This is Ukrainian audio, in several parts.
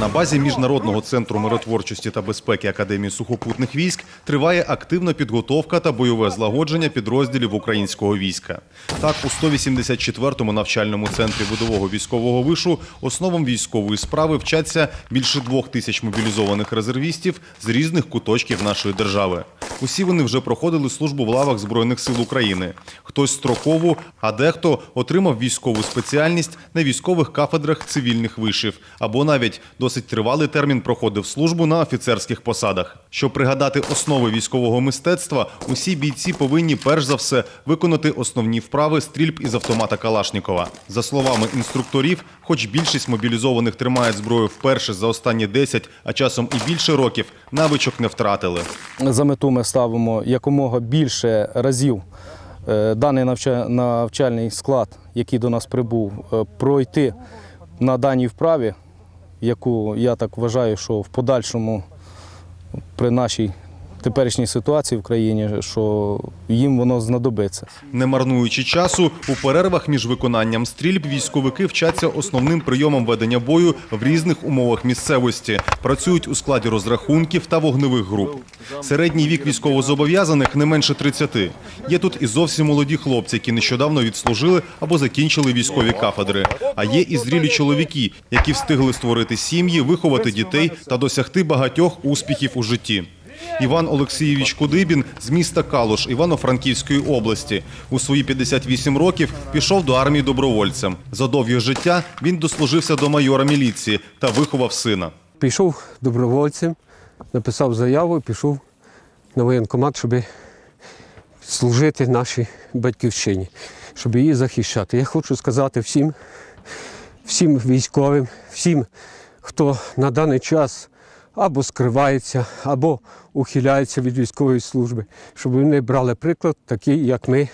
На базі Міжнародного центру миротворчості та безпеки Академії сухопутних військ триває активна підготовка та бойове злагодження підрозділів українського війська. Так, у 184-му навчальному центрі видового військового вишу основам військової справи вчаться більше двох тисяч мобілізованих резервістів з різних куточків нашої держави. Усі вони вже проходили службу в лавах Збройних сил України. Хтось строкову, а дехто отримав військову спеціальність на військових кафедрах цивільних вишів або навіть досить тривалий термін проходив службу на офіцерських посадах. Щоб пригадати основи військового мистецтва, усі бійці повинні перш за все виконати основні вправи стрільб із автомата Калашнікова. За словами інструкторів, хоч більшість мобілізованих тримають зброю вперше за останні 10, а часом і більше років, навичок не втратили. За мету ставимо якомога більше разів е, даний навчальний склад, який до нас прибув, е, пройти на даній вправі, яку я так вважаю, що в подальшому при нашій теперішній ситуації в країні, що їм воно знадобиться. Не марнуючи часу, у перервах між виконанням стрільб військовики вчаться основним прийомам ведення бою в різних умовах місцевості. Працюють у складі розрахунків та вогневих груп. Середній вік військовозобов'язаних не менше 30. Є тут і зовсім молоді хлопці, які нещодавно відслужили або закінчили військові кафедри. А є і зрілі чоловіки, які встигли створити сім'ї, виховати дітей та досягти багатьох успіхів у житті. Іван Олексійович Кудибін з міста Калуш Івано-Франківської області. У свої 58 років пішов до армії добровольцем. За довге життя він дослужився до майора міліції та виховав сина. Пішов добровольцем, написав заяву і пішов на воєнкомат, щоб служити нашій батьківщині, щоб її захищати. Я хочу сказати всім, всім військовим, всім, хто на даний час або скривається, або ухиляється від військової служби, щоб вони брали приклад такий, як ми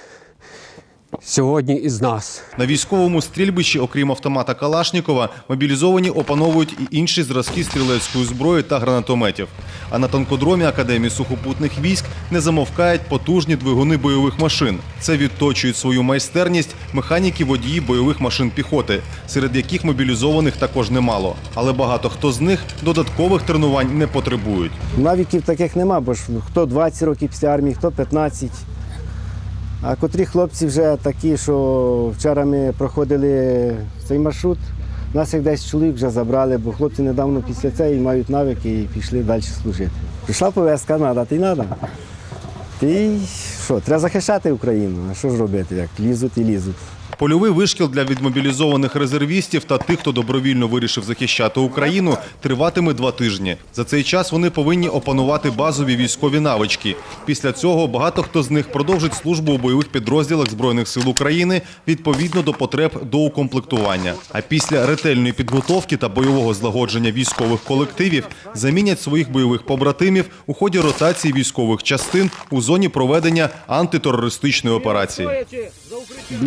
сьогодні із нас. На військовому стрільбищі, окрім автомата Калашнікова, мобілізовані опановують і інші зразки стрілецької зброї та гранатометів. А на танкодромі Академії сухопутних військ не замовкають потужні двигуни бойових машин. Це відточують свою майстерність механіки водії бойових машин піхоти, серед яких мобілізованих також немало. Але багато хто з них додаткових тренувань не потребують. Навіків таких нема, бо ж хто 20 років після армії, хто 15. А котрі хлопці вже такі, що вчора ми проходили цей маршрут, нас як 10 чоловік вже забрали, бо хлопці недавно після цього мають навики і пішли далі служити. Прийшла повестка, треба, ти треба. Ти що, треба захищати Україну. А що ж робити, як лізуть і лізуть. Польовий вишкіл для відмобілізованих резервістів та тих, хто добровільно вирішив захищати Україну, триватиме два тижні. За цей час вони повинні опанувати базові військові навички. Після цього багато хто з них продовжить службу у бойових підрозділах збройних сил України відповідно до потреб доукомплектування. А після ретельної підготовки та бойового злагодження військових колективів замінять своїх бойових побратимів у ході ротації військових частин у зоні проведення антитерористичної операції.